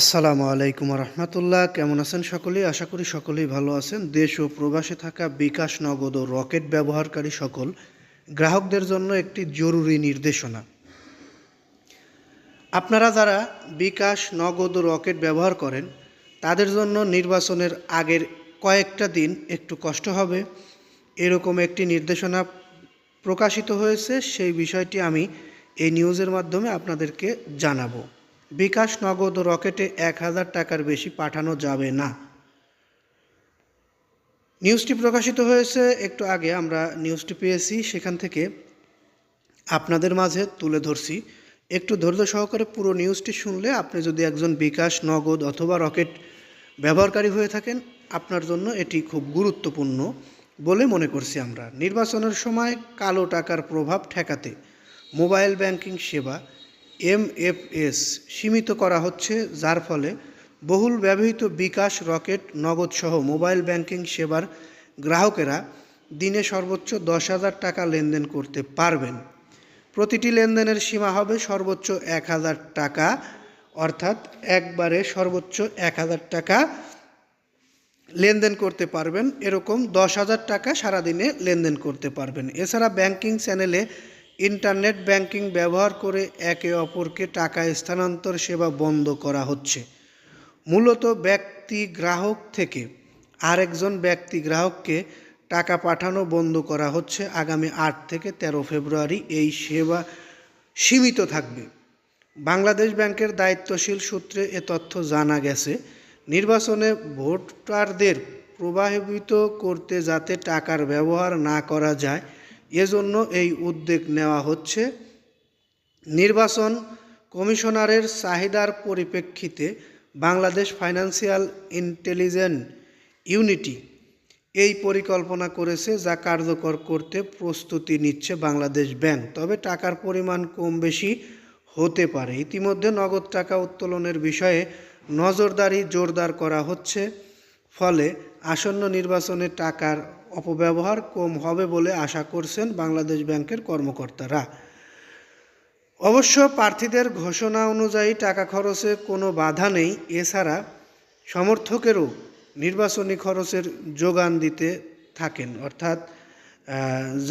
আসসালামু আলাইকুম রহমতুল্লাহ। কেমন আছেন সকলেই? আশা করি সকলেই ভালো আছেন। দেশ ও প্রবাসে থাকা বিকাশ নগদ ও রকেট ব্যবহারকারী সকল গ্রাহকদের জন্য একটি জরুরি নির্দেশনা। আপনারা যারা বিকাশ নগদ ও রকেট ব্যবহার করেন, তাদের জন্য নির্বাচনের আগের কয়েকটা দিন একটু কষ্ট হবে। এরকম একটি নির্দেশনা প্রকাশিত হয়েছে। সেই বিষয়টি আমি এই নিউজের মাধ্যমে আপনাদেরকে জানাব। বিকাশ নগদ ও রকেটে এক হাজার টাকার বেশি পাঠানো যাবে না। নিউজটি প্রকাশিত হয়েছে একটু আগে, আমরা নিউজটি পেয়েছি, সেখান থেকে আপনাদের মাঝে তুলে ধরছি। একটু ধৈর্য সহকারে পুরো নিউজটি শুনলে আপনি যদি একজন বিকাশ নগদ অথবা রকেট ব্যবহারকারী হয়ে থাকেন, আপনার জন্য এটি খুব গুরুত্বপূর্ণ বলে মনে করছি আমরা। নির্বাচনের সময় কালো টাকার প্রভাব ঠেকাতে মোবাইল ব্যাংকিং সেবা এমএফএস সীমিত করা হচ্ছে, যার ফলে বহুল ব্যবহৃত বিকাশ রকেট, নগদ সহ মোবাইল ব্যাংকিং সেবার গ্রাহকেরা দিনে সর্বোচ্চ দশ হাজার টাকা লেনদেন করতে পারবেন। প্রতিটি লেনদেনের সীমা হবে সর্বোচ্চ এক হাজার টাকা, অর্থাৎ একবারে সর্বোচ্চ এক হাজার টাকা লেনদেন করতে পারবেন। এরকম দশ হাজার টাকা সারাদিনে লেনদেন করতে পারবেন। এছাড়া ব্যাংকিং চ্যানেলে ইন্টারনেট ব্যাংকিং ব্যবহার করে একে অপরকে টাকা স্থানান্তর সেবা বন্ধ করা হচ্ছে। মূলত ব্যক্তি গ্রাহক থেকে আরেকজন ব্যক্তি গ্রাহককে টাকা পাঠানো বন্ধ করা হচ্ছে। আগামী আট থেকে তেরো ফেব্রুয়ারি এই সেবা সীমিত থাকবে। বাংলাদেশ ব্যাংকের দায়িত্বশীল সূত্রে এ তথ্য জানা গেছে, নির্বাচনে ভোটারদের প্রভাবিত করতে যাতে টাকার ব্যবহার না করা যায় এজন্য এই উদ্যোগ নেওয়া হচ্ছে। নির্বাচন কমিশনারের চাহিদার পরিপ্রেক্ষিতে বাংলাদেশ ফাইন্যান্সিয়াল ইন্টেলিজেন্ট ইউনিটি এই পরিকল্পনা করেছে যা কার্যকর করতে প্রস্তুতি নিচ্ছে বাংলাদেশ ব্যাংক। তবে টাকার পরিমাণ কম বেশি হতে পারে। ইতিমধ্যে নগদ টাকা উত্তোলনের বিষয়ে নজরদারি জোরদার করা হচ্ছে। ফলে আসন্ন নির্বাচনে টাকার অপব্যবহার কম হবে বলে আশা করছেন বাংলাদেশ ব্যাংকের কর্মকর্তারা। অবশ্য প্রার্থীদের ঘোষণা অনুযায়ী টাকা খরচে কোনো বাধা নেই, এছাড়া সমর্থকেরও নির্বাচনী খরচের যোগান দিতে থাকেন। অর্থাৎ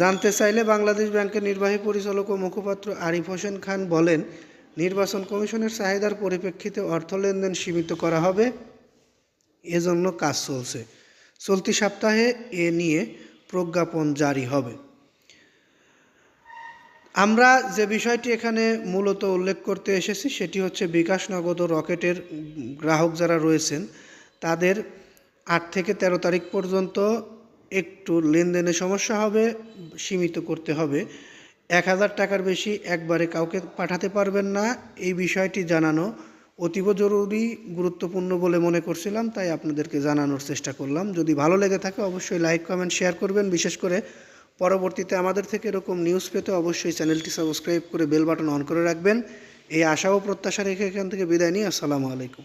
জানতে চাইলে বাংলাদেশ ব্যাংকের নির্বাহী পরিচালক ও মুখপাত্র আরিফ হোসেন খান বলেন, নির্বাচন কমিশনের চাহিদার পরিপ্রেক্ষিতে অর্থ লেনদেন সীমিত করা হবে, এজন্য কাজ চলছে। চলতি সপ্তাহে এ নিয়ে প্রজ্ঞাপন জারি হবে। আমরা যে বিষয়টি এখানে মূলত উল্লেখ করতে এসেছি সেটি হচ্ছে বিকাশ নগদ ও রকেটের গ্রাহক যারা রয়েছেন, তাদের আট থেকে তেরো তারিখ পর্যন্ত একটু লেনদেনে সমস্যা হবে, সীমিত করতে হবে। এক হাজার টাকার বেশি একবারে কাউকে পাঠাতে পারবেন না। এই বিষয়টি জানানো অতীব জরুরি, গুরুত্বপূর্ণ বলে মনে করছিলাম, তাই আপনাদেরকে জানানোর চেষ্টা করলাম। যদি ভালো লেগে থাকে, অবশ্যই লাইক, কমেন্ট, শেয়ার করবেন। বিশেষ করে পরবর্তীতে আমাদের থেকে এরকম নিউজ পেতে অবশ্যই চ্যানেলটি সাবস্ক্রাইব করে বেল বাটন অন করে রাখবেন। এই আশা ও প্রত্যাশা রেখে এখান থেকে বিদায় নিয়ে আসসালামু আলাইকুম।